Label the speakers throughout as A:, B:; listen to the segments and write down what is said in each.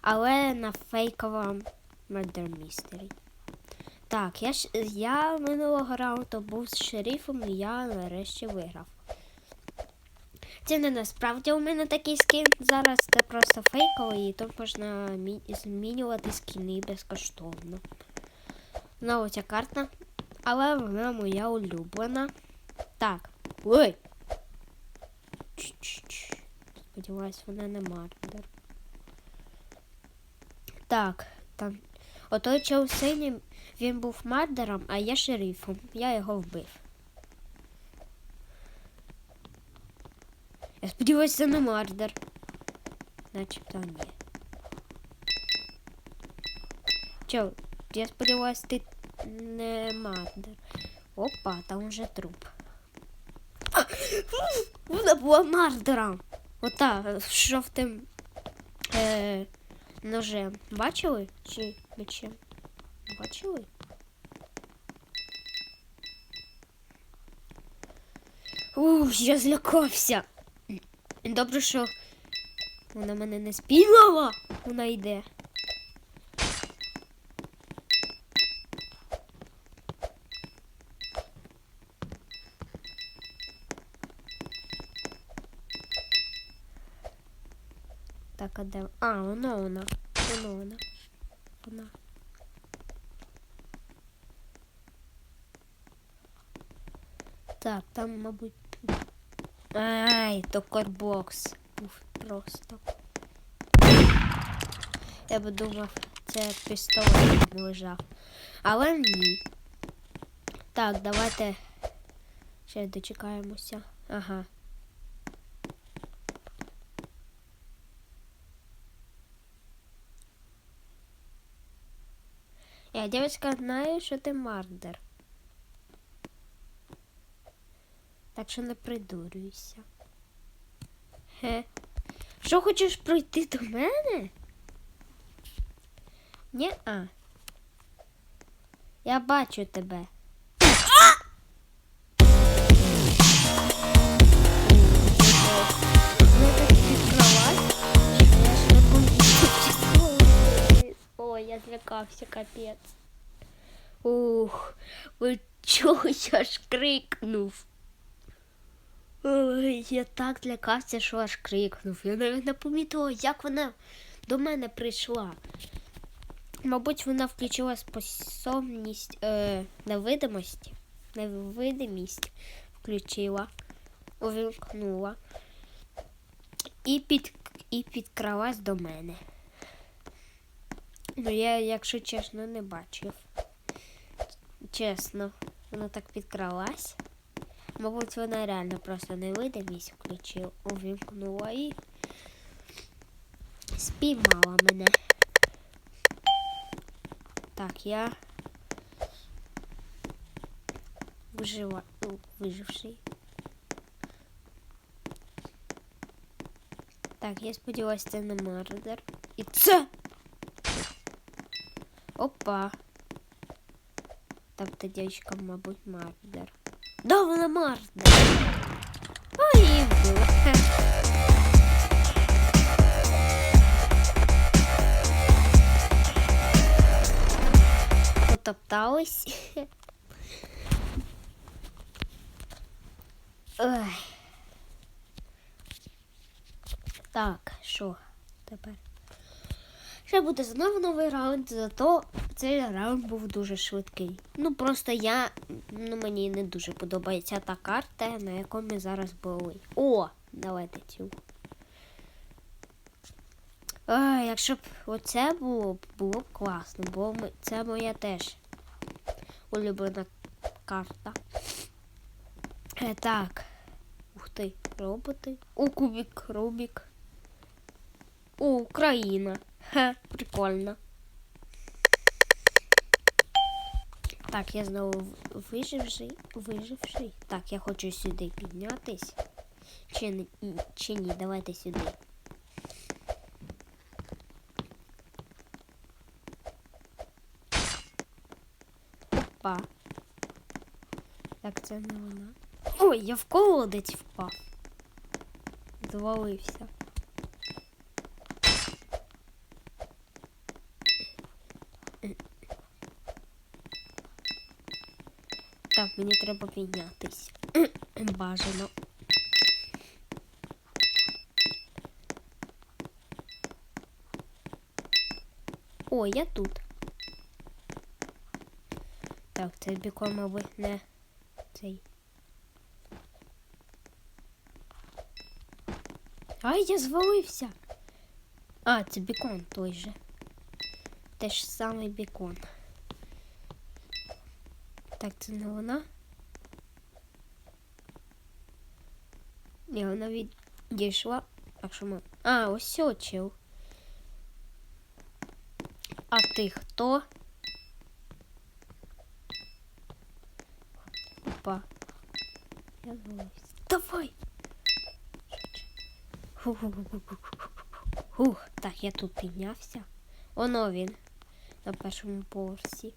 A: але на фейковому Murder Mystery. Так, я, я минулого раунду був з шерифом і я нарешті виграв. Це не насправді у мене такий скін. Зараз це просто фейковий, і тут можна змінювати скіни безкоштовно. Знову ця карта, але вона моя улюблена. Так. Ой! Чш-чш-чш. Сподіваюсь, вона не мардер. Так, там. Отой чел синій, він був мардером, а я шерифом. Я його вбив. Я сподіваюся, це не мардер. Начебто ні. Чел, я сподіваюся, ти не мардер. Опа, там вже труп. А, Вона була мардером. Ота, з жовтим е, ножем. Бачили? Чи мечем? Бачили? Ух, я злякався. Добре, що вона мене не спіймала. Вона йде. Так, а де? А, воно вона. Воно вона. Так, там, мабуть. Ай, то корбокс був просто. Я би думав, це пістолет лежав. Але ні. Так, давайте ще дочекаємося. Ага. Я знає, що ти мардер. Так що не придурюйся. Хе. Що хочеш пройти до мене? Ні, а. Я бачу тебе. Ой, я злякався, капець. Ух, ви чого я ж крикнув? Ой, я так злякався, що аж крикнув. Я навіть не помітила, як вона до мене прийшла. Мабуть, вона включила способність е, невидимості. Невидимість включила, увімкнула і, під, і підкралась до мене. Ну, я, якщо чесно, не бачив. Чесно, вона так підкралась. Мабуть, вона реально просто невидимість включила, увімкнула і спіймала мене. Так, я вижива, ну, виживший. Так, я сподіваюся, це не мардер. І це. Опа. Тобто дівчинка, мабуть, мардер. Да, вона мардер. Ой, і вбила. Потоптались. Ой. Так, що тепер? Ще буде знову новий раунд, зато цей раунд був дуже швидкий. Ну просто я, ну мені не дуже подобається та карта, на якій ми зараз були. О, давайте цю. А, якщо б оце було, було б класно, бо ми, це моя теж улюблена карта. Е, так. Ух ти, роботи. О, кубік, Рубік. О, Україна. Хе, прикольно. Так, я знову виживший, виживший. Так, я хочу сюди піднятись. Чи, чи ні, давайте сюди. Опа. Так, це не вона. Ой, я в колодець впав. Звалився. Мені треба піднятись. Бажано. О, я тут. Так, це мабуть, не цей. Ай, я звалився. А, це бікон той же. Те ж самий бікон. Так, це не вона. Ні, вона відійшла. Так що ми. А, ось очив. А ти хто? Опа. Я звалився. Давай! Хух, так, я тут піднявся. Оно він на першому поверсі.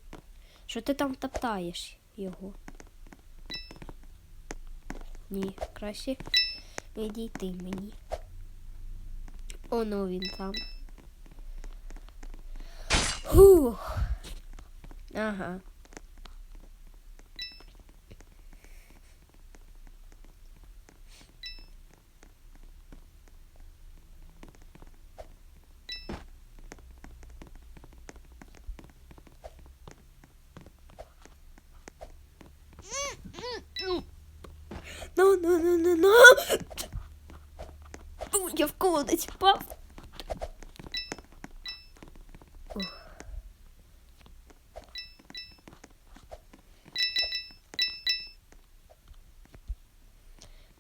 A: Що ти там топтаєш його? Ні, краще відійти мені. Оно він там. Фух. Ага. Ну, ну, ну, ну. Я в колодець впав.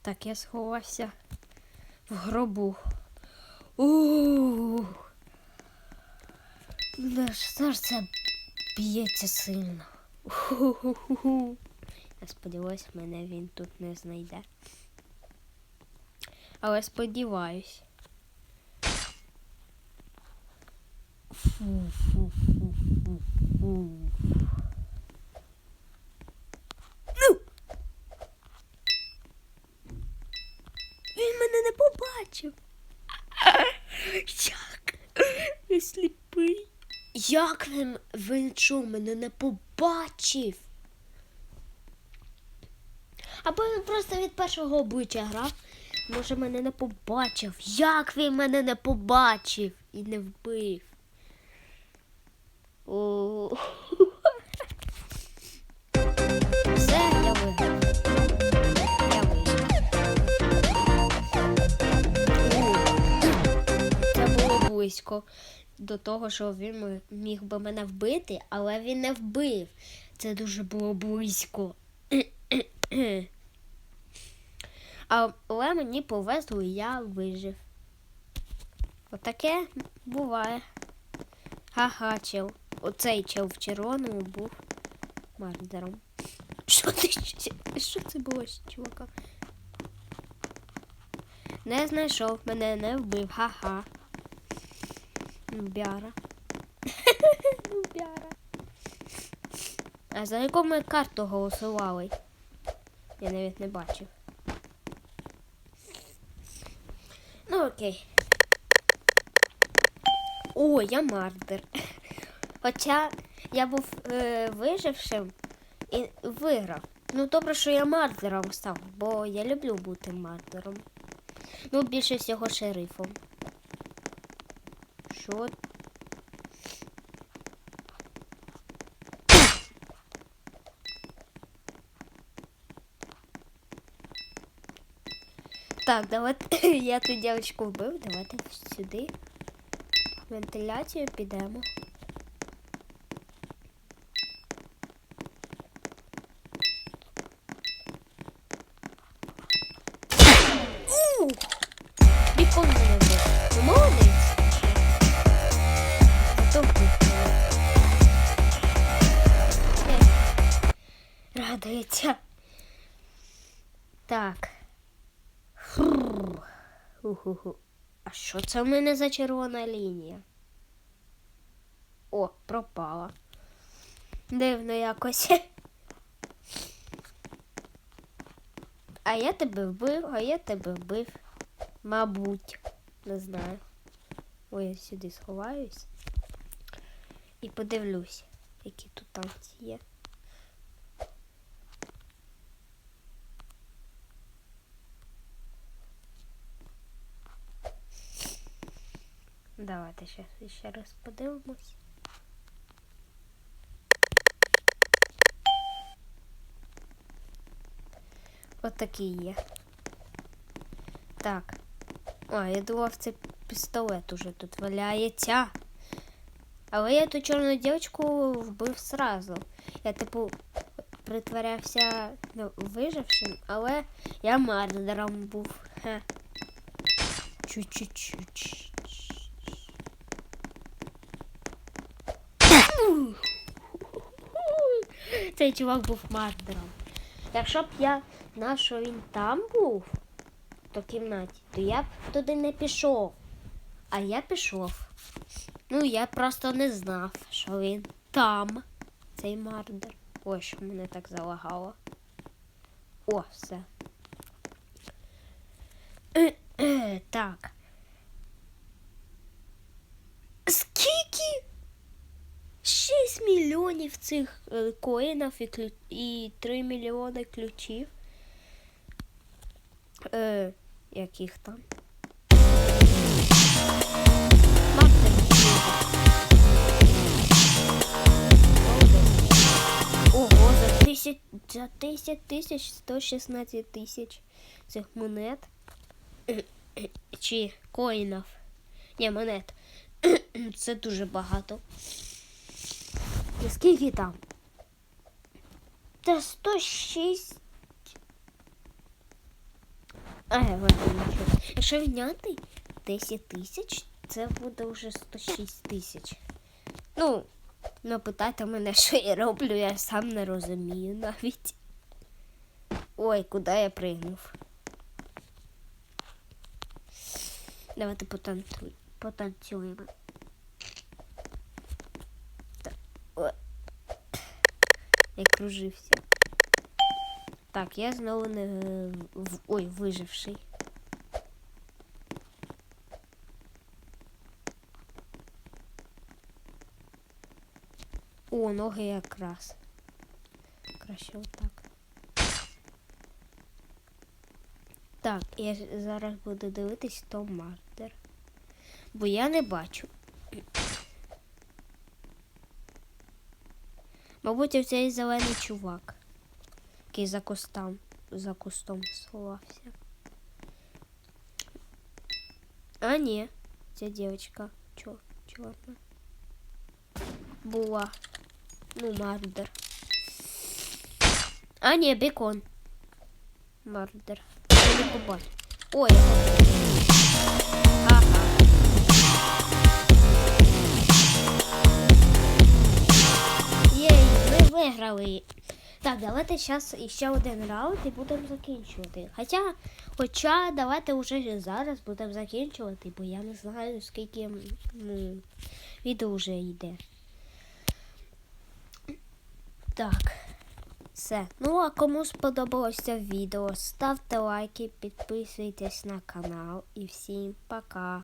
A: Так, я сховався в гробу. Ух. Наше серце б'ється сильно. Уху-ху-ху. Я сподіваюся, мене він тут не знайде. Але сподіваюсь. Ну! Він мене не побачив. Як? Я сліпий. Як він, він що, мене не побачив? Або він просто від першого обличчя грав. Може мене не побачив. Як він мене не побачив і не вбив? О. Все, я виграв. Це було близько до того, що він міг би мене вбити, але він не вбив. Це дуже було близько. Але мені повезло, я вижив. Отаке буває. Ха-ха, чел. Оцей чел в червоному був мардером. Що ти що це було чувака? Не знайшов, мене не вбив. Ха-ха. Нубяра. Нубяра. А за яку ми карту голосували? Я навіть не бачив. Окей. О, я мардер. Хоча я був е, вижившим і виграв. Ну добре, що я мардером став, бо я люблю бути мардером. Ну, більше всього шерифом. Що? Так, давайте я ту дівчинку вбив, давайте сюди. Вентиляцію підемо. Бікон мене. Ну, молодець. Мене. Е, Радується. Так. Ху-ху-ху. А що це в мене за червона лінія? О, пропала. Дивно якось. А я тебе вбив, а я тебе вбив. Мабуть. Не знаю. Ой, я сюди сховаюсь. І подивлюсь, які тут танці є. Давайте ще, ще раз подивимось. От є. Так. А, я думав, це пістолет уже тут валяється. Але я ту чорну дівчинку вбив сразу. Я, типу, притворявся ну, вижившим, але я мардером був. Хе. Чуть-чуть. Цей чувак був мардером. Якщо б я знав, що він там був, то в кімнаті, то я б туди не пішов. А я пішов. Ну, я просто не знав, що він там, цей мардер. Ой, що мене так залагало. О, все. Так. Скільки? 6 мільйонів цих е, коїнів і, ключ... і 3 мільйони ключів. Е, яких там? Ого, за тисяч, за 10 тисяч 116 тисяч цих монет. Чи коїнів. Ні, монет. Це дуже багато. І скільки там? Та 106. А, ладно, нічого. Якщо відняти 10 тисяч, це буде вже 106 тисяч. Ну, не питайте мене, що я роблю, я сам не розумію навіть. Ой, куди я пригнув? Давайте потанцюємо. Так, ой. Я кружився. Так, я знову не ой, виживший. О, ноги якраз. Краще отак. Так, я зараз буду дивитись то мартер. Бо я не бачу. Мабуть, цей зелений чувак, який за кустом, за кустом сховався. А, ні, ця дівчинка. Чо, чорна. Була. Ну, мардер. А, ні, бекон. Мардер. Я не побачив. Ой, Виграли. Так, давайте зараз ще один раунд і будемо закінчувати. Хоча, хоча давайте вже зараз будемо закінчувати, бо я не знаю, скільки ну, відео вже йде. Так. Все. Ну, а кому сподобалось це відео, ставте лайки, підписуйтесь на канал і всім пока.